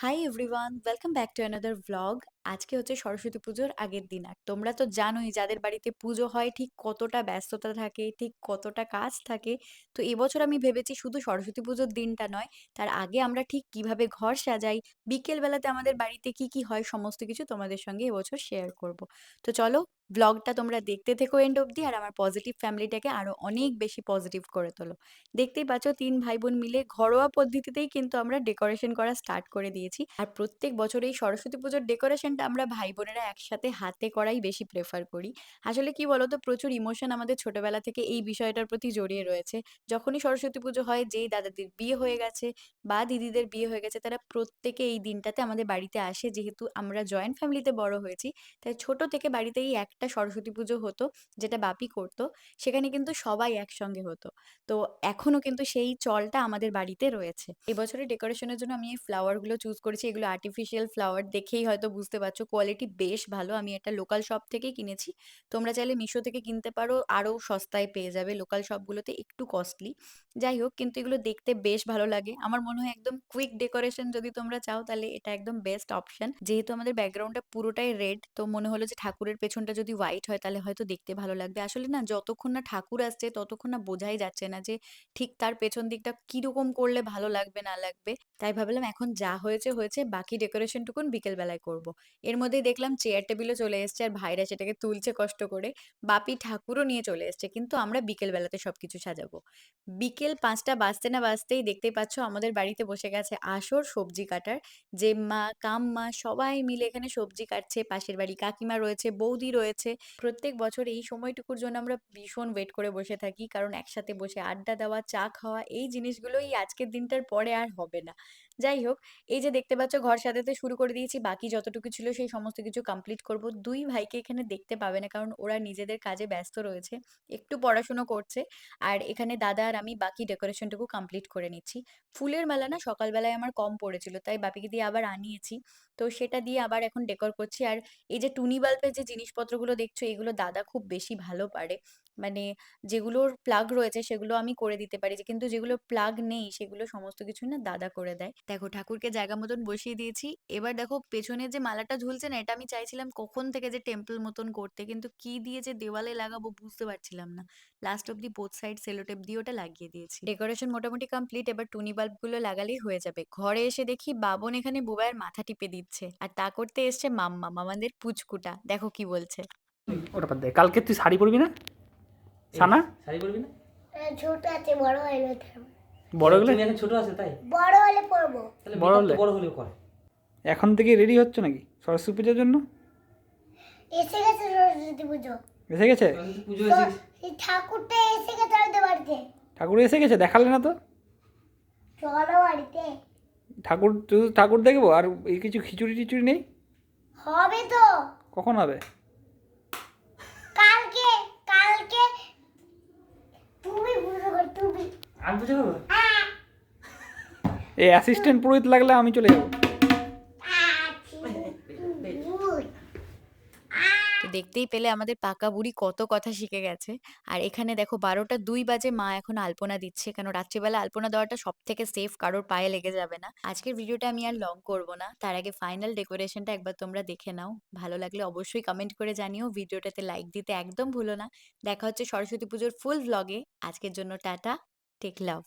Hi everyone, welcome back to another vlog. আজকে হচ্ছে সরস্বতী পুজোর আগের দিন। আর তোমরা তো জানোই যাদের বাড়িতে পুজো হয় ঠিক কতটা ব্যস্ততা থাকে, ঠিক কতটা কাজ থাকে। তো এবছর আমি ভেবেছি শুধু সরস্বতী পুজোর দিনটা নয়, তার আগে আমরা ঠিক কীভাবে ঘর সাজাই বিকেল বেলাতে আমাদের বাড়িতে কি কি হয় সমস্ত কিছু তোমাদের সঙ্গে এবছর শেয়ার করব। তো চলো ব্লগটা তোমরা দেখতে থেকো এন্ড অবধি আর আমার পজিটিভ ফ্যামিলিটাকে আরও অনেক বেশি পজিটিভ করে তোলো। দেখতেই পাচ্ছ তিন ভাই বোন মিলে ঘরোয়া পদ্ধতিতেই কিন্তু আমরা ডেকোরেশন করা স্টার্ট করে দিয়েছি। আর প্রত্যেক বছর এই সরস্বতী পুজোর ডেকোরেশনটা আমরা ভাই বোনেরা একসাথে হাতে করাই বেশি প্রেফার করি। আসলে কি বলতো? প্রচুর ইমোশন আমাদের ছোটবেলা থেকে এই বিষয়টার প্রতি জড়িয়ে রয়েছে। যখনই সরস্বতী পুজো হয়, যেই দাদাদের বিয়ে হয়ে গেছে বা দিদিদের বিয়ে হয়ে গেছে, তারা প্রত্যেকে এই দিনটাতে আমাদের বাড়িতে আসে। যেহেতু আমরা জয়েন্ট ফ্যামিলিতে বড় হয়েছি, তাই ছোট থেকে বাড়িতে এই একটা সরস্বতী পুজো হতো, যেটা বাপি করতো। সেখানে কিন্তু সবাই একসঙ্গে হতো। তো এখনও কিন্তু সেই চলটা আমাদের বাড়িতে রয়েছে। এবছরের ডেকোরেশনের জন্য আমি এই ফ্লাওয়ারগুলো চুজ করেছি। এগুলো আর্টিফিশিয়াল ফ্লাওয়ার দেখেই হয়তো বুঝতে পারছ কোয়ালিটি বেশ ভালো। আমি এটা লোকাল শপ থেকেই কিনেছি। তোমরা চাইলে মিশো থেকে কিনতে পারো আরও সস্তায় পেয়ে যাবে লোকাল শপগুলোতে একটু কস্টলি যাই হোক, কিন্তু এগুলো দেখতে বেশ ভালো লাগে। আমার মনে হয় একদম কুইক ডেকোরেশন যদি তোমরা চাও, তাহলে এটা একদম বেস্ট অপশন যেহেতু আমাদের ব্যাকগ্রাউন্ডটা পুরোটাই রেড তো মনে হলো যে ঠাকুরের পেছনটা যদি হোয়াইট হয়, তাহলে হয়তো দেখতে ভালো লাগবে। আসলে না, যতক্ষণ না ঠাকুর আসছে, ততক্ষণ না বোঝাই যাচ্ছে না যে ঠিক তার পেছন দিকটা কীরকম করলে ভালো লাগবে, না লাগবে। তাই ভাবলাম এখন যা হয়েছে হয়েছে। বাকি ডেকোরেশন টুকুন বিকেল বেলায় করব। এর মধ্যেই দেখলাম চেয়ার টেবিলও চলে এসছে আর ভাইরা সেটাকে তুলছে কষ্ট করে। বাপি ঠাকুরও নিয়ে চলে এসছে, কিন্তু আমরা বিকেল বেলাতে সবকিছু সাজাবো। বিকেল পাঁচটা বাজতে না বাজতেই দেখতেই পাচ্ছ আমাদের বাড়িতে বসে গেছে আসর সবজি কাটার। জেম্মা, কাম্মা সবাই মিলে এখানে সবজি কাটছে, পাশের বাড়ি কাকিমা রয়েছে, বৌদি রয়েছে। প্রত্যেক বছর এই সময়টুকুর জন্য আমরা ভীষণ ওয়েট করে বসে থাকি, কারণ একসাথে বসে আড্ডা দেওয়া, চা খাওয়া এই জিনিসগুলোই আজকের দিনটার পরে আর হবে না। যাই হোক, এই যে দেখতে পাচ্ছ ঘর সাজাতে শুরু করে দিয়েছি, বাকি যতটুকু ছিল সেই সমস্ত কিছু কমপ্লিট করব। দুই ভাইকে এখানে দেখতে পাবে না, কারণ ওরা নিজেদের কাজে ব্যস্ত রয়েছে। একটু পড়াশুনো করছে, আর এখানে দাদা আর আমি বাকি ডেকোরেশনটুকু কমপ্লিট করে নিচ্ছি। ফুলের মালা না সকালবেলায় আমার কম পড়েছিল, তাই বাপিকে দিয়ে আবার আনিয়েছি। তো সেটা দিয়ে আবার এখন ডেকোর করছি, আর এই যে টুনি বাল্বের যে জিনিসপত্রগুলো দেখছ, এগুলো দাদা খুব বেশি ভালো পারে। মানে যেগুলোর প্লাগ রয়েছে, সেগুলো আমি করে দিতে পারি যে, কিন্তু যেগুলো প্লাগ নেই, সেগুলো সমস্ত কিছু না দাদা করে দেয়। দেখো ঠাকুরকে জায়গা মতন বসিয়ে দিয়েছি। এবার দেখো পেছনে যে মালাটা ঝুলছে না এটা আমি চাইছিলাম কখন থেকে যে টেম্পল মতন করতে। কিন্তু কি দিয়ে যে দেওয়ালে লাগাবো বুঝতে পারছিলাম না। লাস্ট অব্দি বোথ সাইড সেলোটেপ দিয়ে ওটা লাগিয়ে দিয়েছি। ডেকোরেশন মোটামুটি কমপ্লিট এবার টুনি বাল্বগুলো লাগালেই হয়ে যাবে। ঘরে এসে দেখি বাবন এখানে বুবাইয়ের মাথা টিপে দিচ্ছে। আর তা করতে এসছে মাম্মা মামাদের পুচকুটা। দেখো কি বলছে। ওটা বাদ দে। কালকে তুই শাড়ি পরবি না? সানা? শাড়ি পরবি না? ছোট আছে বড় হলে। বড় হলে? ছোট আছে তাই? বড় হলে তাহলে বড় হলে? বড় হলেও করে। এখন থেকে রেডি হচ্ছে নাকি? সরস্বতী পুজোর জন্য? এসে গেছে সরস্বতী পুজো। এসে গেছে? পুজো ঠাকুরটা এসে গেছে আমাদের বাড়িতে। ঠাকুর এসে গেছে? দেখালে না তো? চলো বাড়িতে। ঠাকুর শুধু ঠাকুর দেখব? আর এই কিছু খিচুড়ি টিচুড়ি নেই? হবে তো। কখন হবে? কালকে কালকে। তুমি বুঝো গো, তুমি। আমি বুঝে পাবো আহ, এই অ্যাসিস্ট্যান্ট পুরোহিত লাগলে আমি চলে যাব। দেখতেই পেলে আমাদের পাকা বুড়ি কত কথা শিখে গেছে। আর এখানে দেখো বারোটা দুই বাজে মা এখন আলপনা দিচ্ছে। কেন রাত্রিবেলা আলপনা দেওয়াটা সব থেকে সেফ কারোর পায়ে লেগে যাবে না। আজকের ভিডিওটা আমি আর লং করব না। তার আগে ফাইনাল ডেকোরেশনটা একবার তোমরা দেখে নাও। ভালো লাগলে অবশ্যই কমেন্ট করে জানিও। ভিডিওটাতে লাইক দিতে একদম ভুলো না। দেখা হচ্ছে সরস্বতী পুজোর ফুল ভ্লগে আজকের জন্য টাটা। টেক লাভ